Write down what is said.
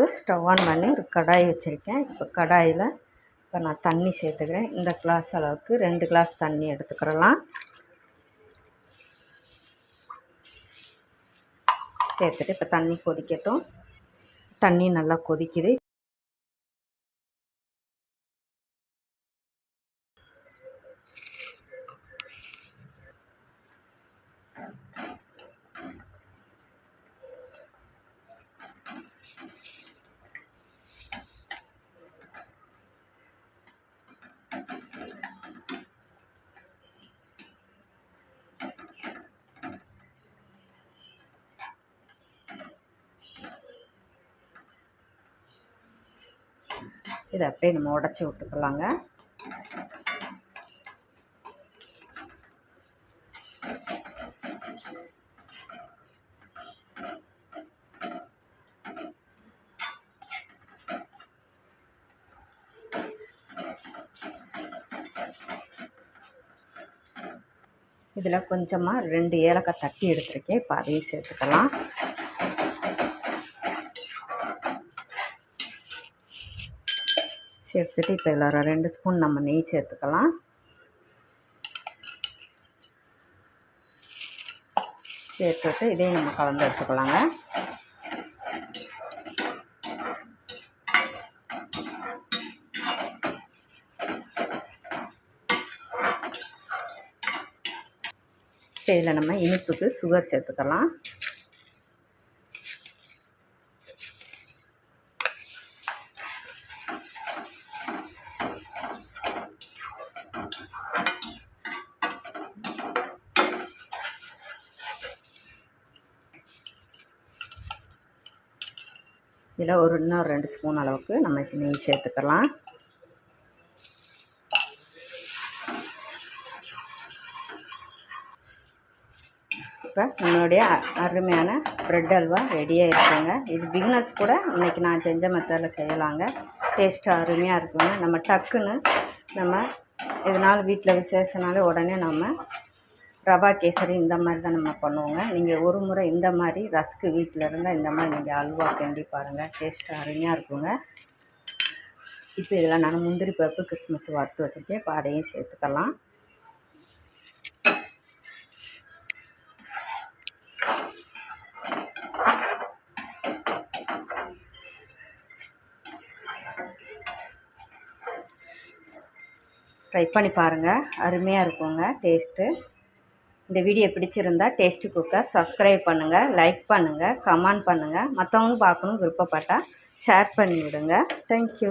அடுப்பு stove on பண்ணி ஒரு கடாய் வச்சுருக்கேன். இப்போ கடாயில் இப்போ நான் தண்ணி சேர்த்துக்கிறேன். இந்த கிளாஸ் அளவுக்கு ரெண்டு கிளாஸ் தண்ணி எடுத்துக்கிறலாம். சேர்த்துட்டு இப்போ தண்ணி கொதிக்கட்டும். தண்ணி நல்லா கொதிக்குது. இதை அப்படியே நம்ம உடச்சி விட்டுக்கலாங்க. இதில் கொஞ்சமாக ரெண்டு ஏலக்காய் தட்டி எடுத்துருக்கேன். இப்போ அதையும் சேர்த்துக்கலாம். சேர்த்துட்டு இப்போ இதில் ஒரு ரெண்டு ஸ்பூன் நம்ம நெய் சேர்த்துக்கலாம். சேர்த்துட்டு இதையும் நம்ம கலந்து எடுத்துக்கலாங்க. இப்போ இதில் நம்ம இனிப்புக்கு சுகர் சேர்த்துக்கலாம். இதில் ஒரு இன்னும் ரெண்டு ஸ்பூன் அளவுக்கு நம்ம நெய் சேர்த்துக்கலாம். இப்போ நம்மளுடைய அருமையான ப்ரெட் அல்வா ரெடியாக இருக்குங்க இது பிக்னஸ் கூட இன்றைக்கி நான் செஞ்ச மெத்தடில் செய்யலாங்க. டேஸ்ட்டு அருமையாக இருக்குங்க. நம்ம டக்குன்னு நம்ம இதனால் வீட்டில் விசேஷனாலே உடனே நம்ம ரவா கேசரி இந்த மாதிரி தான் நம்ம பண்ணுவோங்க. நீங்கள் ஒரு முறை இந்த மாதிரி ரஸ்க்கு வீட்டில் இருந்தால் இந்த மாதிரி நீங்கள் அல்வா கிண்டி பாருங்கள் டேஸ்ட்டு அருமையாக இருக்குங்க. இப்போ இதில் நான் முந்திரி பருப்பு கிறிஸ்மஸ் வறுத்து வச்சுருக்கேன். இப்போ அதையும் சேர்த்துக்கலாம். ட்ரை பண்ணி பாருங்கள் அருமையாக இருக்குங்க. டேஸ்ட்டு இந்த வீடியோ பிடிச்சிருந்தா டேஸ்ட்டு குக்கர் சப்ஸ்கிரைப் பண்ணுங்கள் லைக் பண்ணுங்கள் கமெண்ட் பண்ணுங்கள் மற்றவங்களும் பார்க்கணும் விருப்பப்பட்டால் ஷேர் பண்ணி விடுங்க. தேங்க்யூ